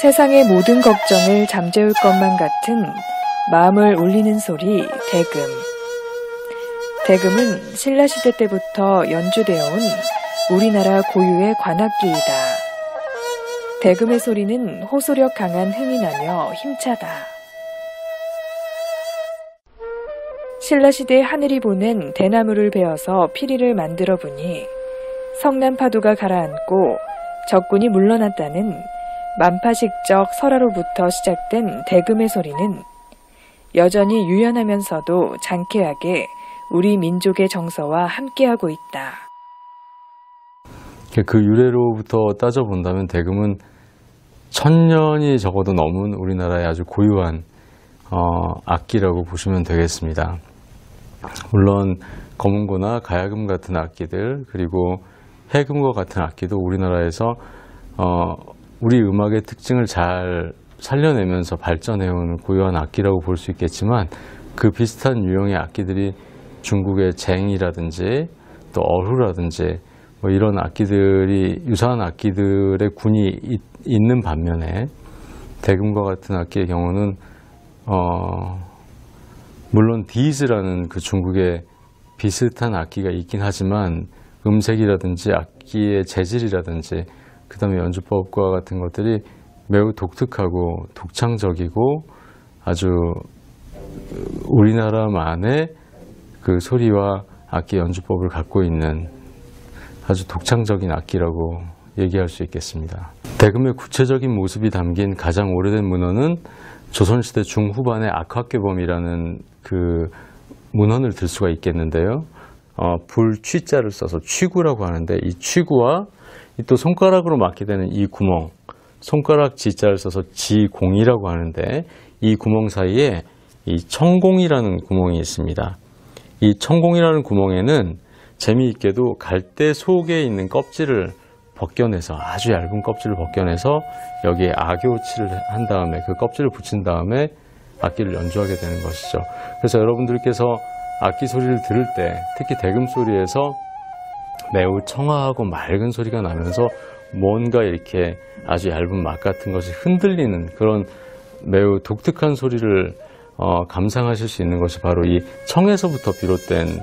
세상의 모든 걱정을 잠재울 것만 같은 마음을 울리는 소리 대금. 대금은 신라시대 때부터 연주되어 온 우리나라 고유의 관악기이다. 대금의 소리는 호소력 강한 흥이 나며 힘차다. 신라시대 하늘이 보낸 대나무를 베어서 피리를 만들어 보니 성난 파도가 가라앉고 적군이 물러났다는 만파식적 설화로부터 시작된 대금의 소리는 여전히 유연하면서도 장쾌하게 우리 민족의 정서와 함께하고 있다. 그 유래로부터 따져본다면 대금은 천년이 적어도 넘은 우리나라의 아주 고유한 어, 악기라고 보시면 되겠습니다. 물론 검은고나 가야금 같은 악기들 그리고 해금과 같은 악기도 우리나라에서 어, 우리 음악의 특징을 잘 살려내면서 발전해온 고유한 악기라고 볼 수 있겠지만 그 비슷한 유형의 악기들이 중국의 쟁이라든지 또 어루라든지 뭐 이런 악기들이 유사한 악기들의 군이 있, 있는 반면에 대금과 같은 악기의 경우는 어 물론 디즈라는 그 중국의 비슷한 악기가 있긴 하지만 음색이라든지 악기의 재질이라든지 그 다음에 연주법과 같은 것들이 매우 독특하고 독창적이고 아주 우리나라만의 그 소리와 악기 연주법을 갖고 있는 아주 독창적인 악기라고 얘기할 수 있겠습니다. 대금의 구체적인 모습이 담긴 가장 오래된 문헌은 조선시대 중후반의 악학계범이라는 그 문헌을 들 수가 있겠는데요. 어, 불취자를 써서 취구라고 하는데 이 취구와 또 손가락으로 맞게 되는 이 구멍, 손가락 지자를 써서 지공이라고 하는데 이 구멍 사이에 이 청공이라는 구멍이 있습니다. 이 청공이라는 구멍에는 재미있게도 갈대 속에 있는 껍질을 벗겨내서 아주 얇은 껍질을 벗겨내서 여기에 악교칠을 한 다음에 그 껍질을 붙인 다음에 악기를 연주하게 되는 것이죠. 그래서 여러분들께서 악기 소리를 들을 때 특히 대금 소리에서 매우 청아하고 맑은 소리가 나면서 뭔가 이렇게 아주 얇은 막 같은 것이 흔들리는 그런 매우 독특한 소리를 어, 감상하실 수 있는 것이 바로 이 청에서부터 비롯된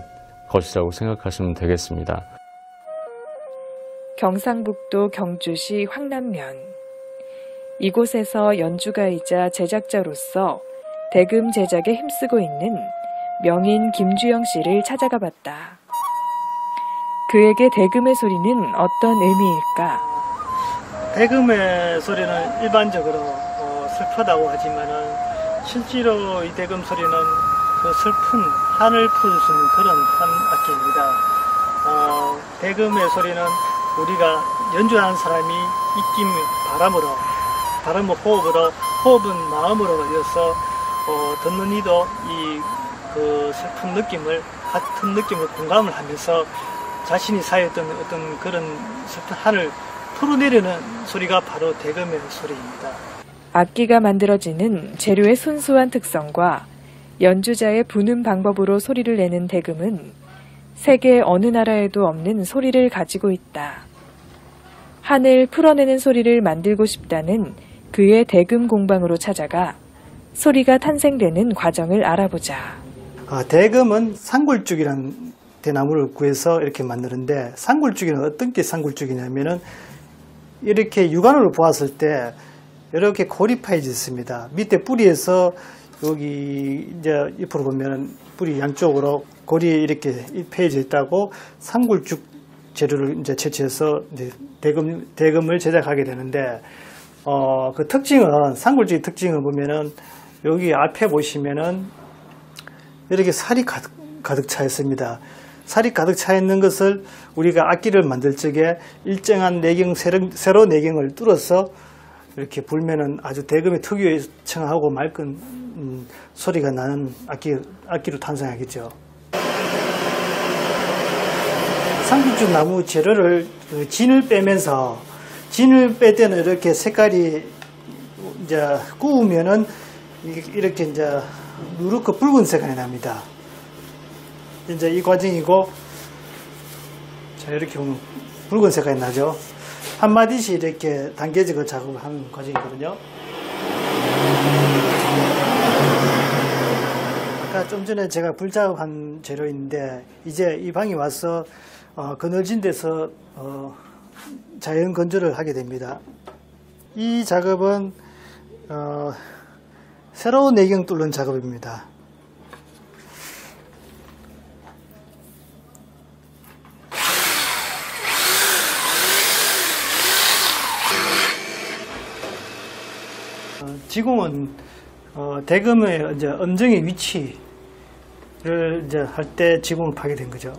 것이라고 생각하시면 되겠습니다. 경상북도 경주시 황남면 이곳에서 연주가이자 제작자로서 대금 제작에 힘쓰고 있는 명인 김주영 씨를 찾아가 봤다. 그에게 대금의 소리는 어떤 의미일까? 대금의 소리는 일반적으로 어, 슬프다고 하지만은 실제로 이 대금 소리는 그 슬픈 한을 있는 그런 한 악기입니다. 어, 대금의 소리는 우리가 연주하는 사람이 입김 바람으로 바람은 호흡으로 호흡은 마음으로 걸려서 어, 듣는 이도 이 그 슬픈 느낌을 같은 느낌을 공감을 하면서 자신이 쌓였던 어떤 그런 슬픈 한을 풀어내려는 소리가 바로 대금의 소리입니다. 악기가 만들어지는 재료의 순수한 특성과 연주자의 부는 방법으로 소리를 내는 대금은 세계 어느 나라에도 없는 소리를 가지고 있다. 한을 풀어내는 소리를 만들고 싶다는 그의 대금 공방으로 찾아가 소리가 탄생되는 과정을 알아보자. 아, 대금은 상골죽이라는 대나무를 구해서 이렇게 만드는데 상골죽이는 어떤 게 상골죽이냐면은 이렇게 육안으로 보았을 때 이렇게 고리 파이져 있습니다. 밑에 뿌리에서 여기 이제 옆으로 보면은 뿌리 양쪽으로 고리 이렇게 페이져 있다고 상골죽 재료를 이제 채취해서 이제 대금 대금을 제작하게 되는데 어 그 특징은 상골죽의 특징을 보면은 여기 앞에 보시면은 이렇게 살이 가득, 가득 차 있습니다. 살이 가득 차 있는 것을 우리가 악기를 만들 적에 일정한 내경, 세로 내경을 뚫어서 이렇게 불면은 아주 대금의 특유의 청하고 맑은 음, 소리가 나는 악기, 악기로 탄생하겠죠. 상주죽 나무 재료를 그 진을 빼면서 진을 뺄 때는 이렇게 색깔이 이제 구우면은 이렇게 이제 누렇고 붉은 색깔이 납니다. 이제 이 과정이고 자 이렇게 보면 붉은 색깔이 나죠. 한 마디씩 이렇게 단계적으로 작업을 하는 과정이거든요. 아까 좀 전에 제가 불작업한 재료인데 이제 이 방에 와서 어, 그늘진 데서 어, 자연 건조를 하게 됩니다. 이 작업은 어, 새로운 내경 뚫는 작업입니다. 어, 지공은 어, 대금의 이제 엄정의 위치를 이제 할 때 지공을 파게 된 거죠.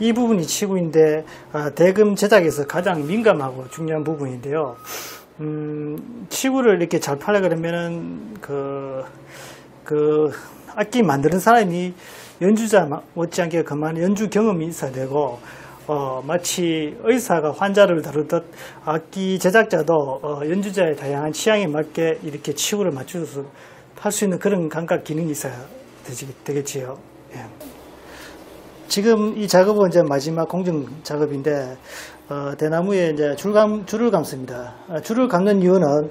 이 부분이 치구인데 아, 대금 제작에서 가장 민감하고 중요한 부분인데요. 음, 치구를 이렇게 잘 팔려 그러면은 그, 그 악기 만드는 사람이 연주자 마- 못지않게 그만 연주 경험이 있어야 되고 어, 마치 의사가 환자를 다루듯 악기 제작자도 어, 연주자의 다양한 취향에 맞게 이렇게 치구를 맞춰서 팔수 있는 그런 감각 기능이 있어야 되겠지요. 예. 지금 이 작업은 이제 마지막 공정 작업인데 어, 대나무에 이제 줄감 줄을 감습니다. 아, 줄을 감는 이유는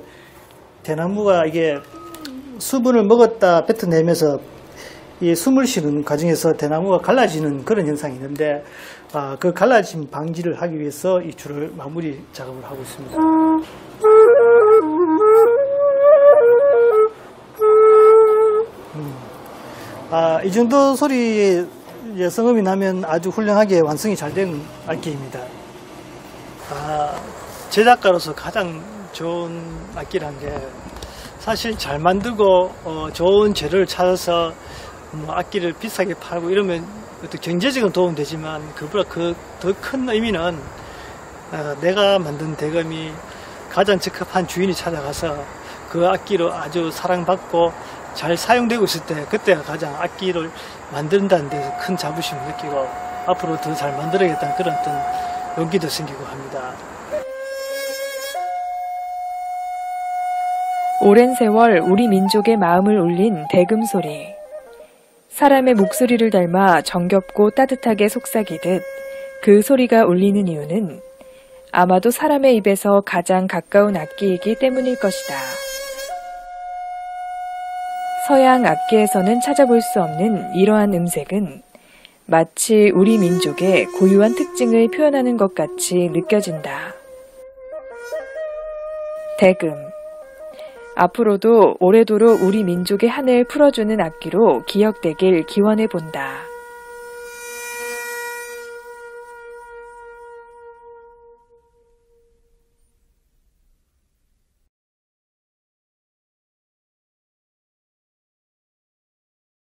대나무가 이게 수분을 먹었다 뱉어내면서 이 숨을 쉬는 과정에서 대나무가 갈라지는 그런 현상이 있는데 아, 그 갈라짐 방지를 하기 위해서 이 줄을 마무리 작업을 하고 있습니다. 아, 이 정도 소리 이제 성음이 나면 아주 훌륭하게 완성이 잘 된 악기입니다. 아, 제작가로서 가장 좋은 악기란 게 사실 잘 만들고 어, 좋은 재료를 찾아서 뭐 악기를 비싸게 팔고 이러면 어떤 경제적인 도움 되지만 그보다 그 더 큰 의미는 어, 내가 만든 대금이 가장 적합한 주인이 찾아가서 그 악기로 아주 사랑받고 잘 사용되고 있을 때 그때가 가장 악기를 만든다는 데서 큰 자부심을 느끼고 앞으로 더 잘 만들어야겠다는 그런 어떤 용기도 생기고 합니다. 오랜 세월 우리 민족의 마음을 울린 대금 소리. 사람의 목소리를 닮아 정겹고 따뜻하게 속삭이듯 그 소리가 울리는 이유는 아마도 사람의 입에서 가장 가까운 악기이기 때문일 것이다. 서양 악기에서는 찾아볼 수 없는 이러한 음색은 마치 우리 민족의 고유한 특징을 표현하는 것 같이 느껴진다. 대금. 앞으로도 오래도록 우리 민족의 한을 풀어주는 악기로 기억되길 기원해 본다.